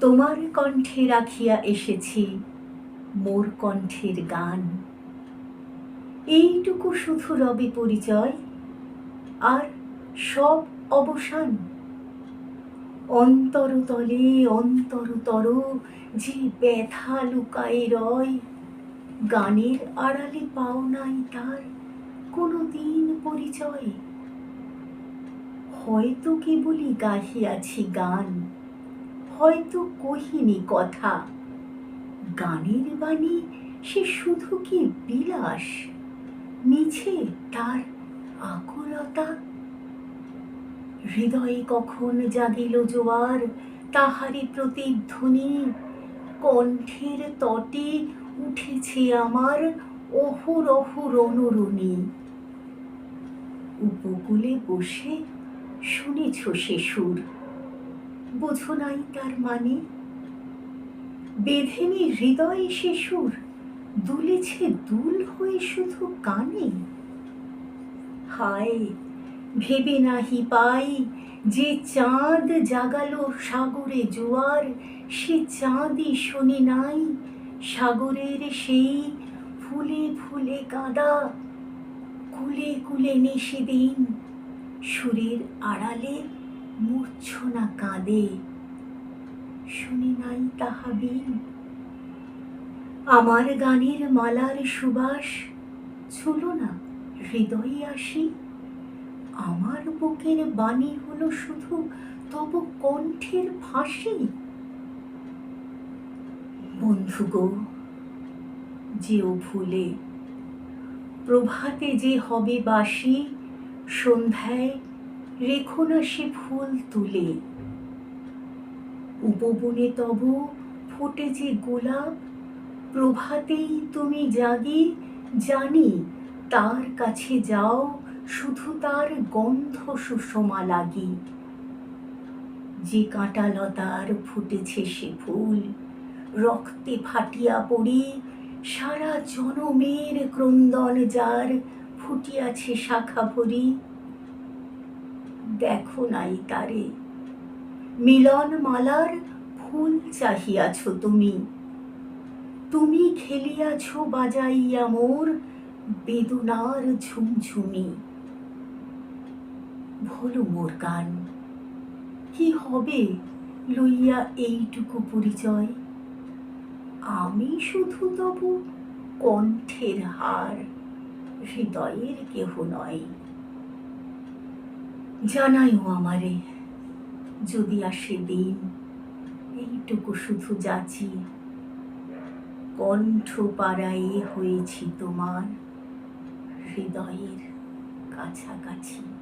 তোমার কণ্ঠে রাখিয়া এসেছি মোর কণ্ঠের গান। এইটুকু শুধু রবে পরিচয়, আর সব অবসান। অন্তরতলে অন্তরতর যে ব্যথা লুকায়ে রয়, গানের আড়ালে পাও নাই তার কোনো দিন পরিচয়। হয়তো কেবলই গাহিয়াছি গান। হয়তো কহিনি কথা। গানের বাণী সে শুধু কি বিলাস? মিছে তার আকুলতা? হৃদয়ে কখন জাগিল জোয়ার? তাহারি প্রতিধ্বনি কণ্ঠের তটে উঠেছে আমার অহুর অহুর অনুরণী উপকূলে বসে শুনেছ সে সুর। বোঝো নাই তার মানে। বেঁধেনি হৃদয়ে সুর দুলেছে দুল হয়ে শুধু কানে। হায়, ভেবে নাহি পাই যে চাঁদ জাগালো সাগরে জোয়ার, সে চাঁদই শোনে নাই সাগরের সেই ফুলে ফুলে কাদা। কুলে কুলে নেশে দিন সুরের আড়ালে মূর্ছনা কাঁদে, শুনি নাই তাহা আমার গানের মালার সুবাস ছুলো না, হৃদয়ে আসি। আমার বুকের বাণী হলো শুধু তব কণ্ঠের ফাঁসি। বন্ধু গো, যেও ভুলে, প্রভাতে যে হবে বাসি সন্ধ্যায় রেখো না সে ফুল তুলে। উপবনে তব ফোটে যে গোলাপ, প্রভাতেই তুমি জাগি, জানি তার কাছে যাও, শুধু তার গন্ধ সুষমা লাগি। যে কাঁটা লতার ফুটেছে সে ফুল, রক্তে ফাটিয়া পড়ি, সারা জনমের ক্রন্দন যার ফুটিয়াছে শাখা ভরি। দেখো নাই তারে। মিলন মালার ফুল চাহিয়াছ তুমি। তুমি খেলিয়াছ বাজাইয়া মোর বেদনার ঝুমঝুমি। ভুলো মোর গান, কি হবে লইয়া এইটুকু পরিচয়? আমি শুধু তবু কণ্ঠের হার, হৃদয়ের কেহ নয়। জানাইও আমারে যদি আসে দিন এইটুকু শুধু যাচি। কণ্ঠ পাড়ায়ে হয়েছি তোমার হৃদয়ের কাছাকাছি।